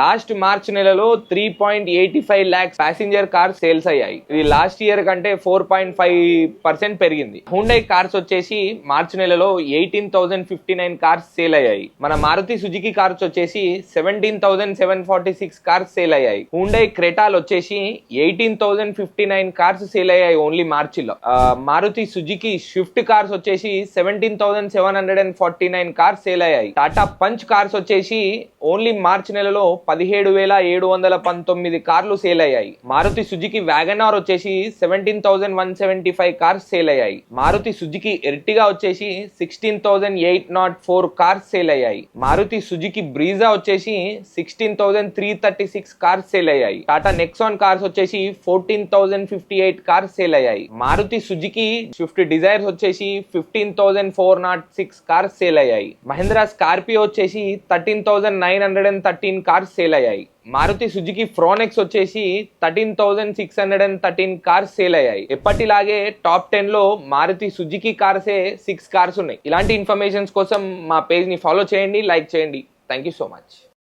Last March నెలలో three point eighty five lakhs passenger cars sales అయ్యాయి. ఇది last year కంటే ఫోర్ పాయింట్ ఫైవ్ పర్సెంట్ పెరిగింది. Hyundai cars వచ్చేసి మార్చ్ నెలలో eighteen thousand fifty nine cars sale అయ్యాయి. మన మారుతి సుజుకి కార్స్ వచ్చేసి seventeen thousand seven forty six cars sale అయ్యాయి. హుండై క్రెటాల్ వచ్చేసి eighteen thousand fifty nine cars sale అయ్యాయి ఓన్లీ మార్చిలో మారుతి సుజుకి స్విఫ్ట్ కార్స్ వచ్చేసి seventeen thousand seven hundred and forty nine cars sale అయ్యాయి. టాటా పంచ్ కార్స్ వచ్చేసి only March నెలలో పదిహేడు వేల ఏడు వందల పంతొమ్మిది కార్లు సేల్ అయ్యాయి మారుతి సుజుకి వ్యాగనార్ వచ్చేసి seventeen thousand one seventy five cars sale అయ్యాయి మారుతి సుజుకి ఎర్టిగా వచ్చేసి sixteen thousand eight nought four cars sale అయ్యాయి మారుతి సుజుకి బ్రీజా వచ్చేసి sixteen thousand three thirty six cars sale అయ్యాయి టాటా నెక్సాన్ కార్స్ వచ్చేసి fourteen thousand fifty eight cars sale అయ్యాయి Maruti Suzuki Swift Dzires వచ్చేసి fifteen thousand four nought six cars sale అయ్యాయి Mahindra Scorpio వచ్చేసి thirteen thousand nine hundred and thirteen cars sale అయ్యాయి. Maruti Suzuki Fronx వచ్చేసి thirteen thousand six hundred and thirteen cars sale అయ్యాయి. ఎప్పటిలాగే top టెన్లో Maruti Suzuki కార్సే six cars ఉన్నాయి. ఇలాంటి ఇన్ఫర్మేషన్స్ కోసం మా పేజ్ని ఫాలో చేయండి లైక్ చేయండి. Thank you so much